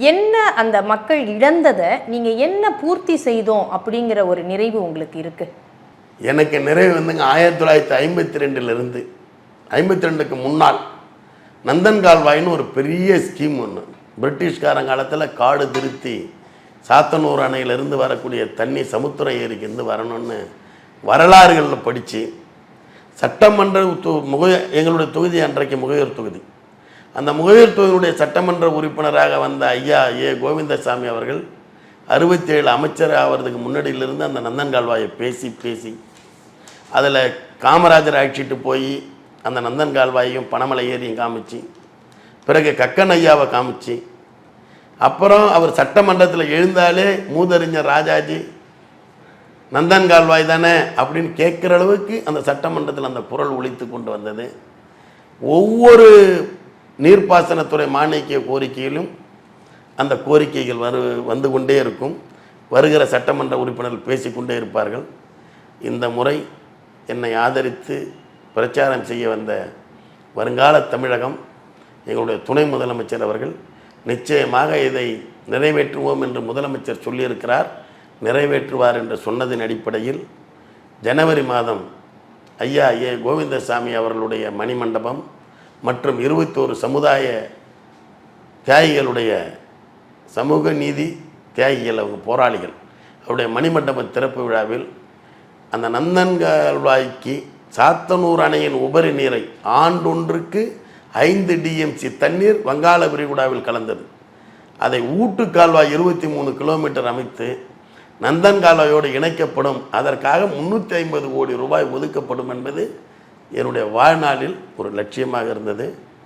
என்ன அந்த மக்கள் இழந்ததை நீங்கள் என்ன பூர்த்தி செய்தோம் அப்படிங்கிற ஒரு நிறைவு உங்களுக்கு இருக்கு? எனக்கு நிறைவு வந்துங்க ஆயிரத்தி தொள்ளாயிரத்தி ஐம்பத்தி ரெண்டுலேருந்து. ஐம்பத்தி ரெண்டுக்கு முன்னால் நந்தன் கால்வாய்னு ஒரு பெரிய ஸ்கீம் ஒன்று பிரிட்டிஷ்காரன் காலத்தில் காடு திருத்தி சாத்தனூர் அணையிலிருந்து வரக்கூடிய தண்ணி சமுத்திர ஏரிக்கு வரணும்னு வரலாறுகளில் படித்து சட்டமன்ற தொ- முக எங்களுடைய தொகுதி அன்றைக்கு முகையூர் தொகுதி. அந்த முகையூர் தொகுதியுடைய சட்டமன்ற உறுப்பினராக வந்த ஐயா ஏ கோவிந்தசாமி அவர்கள் அறுபத்தேழு அமைச்சர் ஆகிறதுக்கு முன்னாடியிலிருந்து அந்த நந்தன் கால்வாயை பேசி பேசி அதில் காமராஜர் அழைச்சிட்டு போய் அந்த நந்தன் கால்வாயையும் பணமலை ஏரியும் காமிச்சு பிறகு கக்கன் ஐயாவை காமிச்சு அப்புறம் அவர் சட்டமன்றத்தில் எழுந்தாலே மூதறிஞர் ராஜாஜி நந்தன் கால்வாய் தானே அப்படின்னு கேட்குற அளவுக்கு அந்த சட்டமன்றத்தில் அந்த குரல் ஒழித்து கொண்டு வந்தது. ஒவ்வொரு நீர்ப்பாசனத்துறை மானியக்கிய கோரிக்கையிலும் அந்த கோரிக்கைகள் வரு வந்து கொண்டே இருக்கும். வருகிற சட்டமன்ற உறுப்பினர்கள் பேசிக்கொண்டே இருப்பார்கள். இந்த முறை என்னை ஆதரித்து பிரச்சாரம் செய்ய வந்த வருங்கால தமிழகம் எங்களுடைய துணை முதலமைச்சர் அவர்கள் நிச்சயமாக இதை நிறைவேற்றுவோம் என்று முதலமைச்சர் சொல்லியிருக்கிறார் நிறைவேற்றுவார் என்று சொன்னதின் அடிப்படையில் ஜனவரி மாதம் ஐயா ஏ. கோவிந்தசாமி அவர்களுடைய மணிமண்டபம் மற்றும் இருபத்தோரு சமுதாய தியாகிகளுடைய சமூக நீதி தியாகிகள் அவங்க போராளிகள். அவருடைய மணிமண்டப திறப்பு விழாவில் அந்த நந்தன்கால்வாய்க்கு சாத்தனூர் அணையின் உபரி நீரை ஆண்டொன்றுக்கு ஐந்து டிஎம்சி தண்ணீர் வங்காள விரிகுடாவில் கலந்தது. அதை ஊட்டு கால்வாய் இருபத்தி மூணு கிலோமீட்டர் அமைத்து நந்தன் கால்வாயோடு இணைக்கப்படும் அதற்காக முந்நூற்றி ஐம்பது கோடி ரூபாய் ஒதுக்கப்படும் என்பது என்னுடைய வாழ்நாளில் ஒரு லட்சியமாக இருந்தது.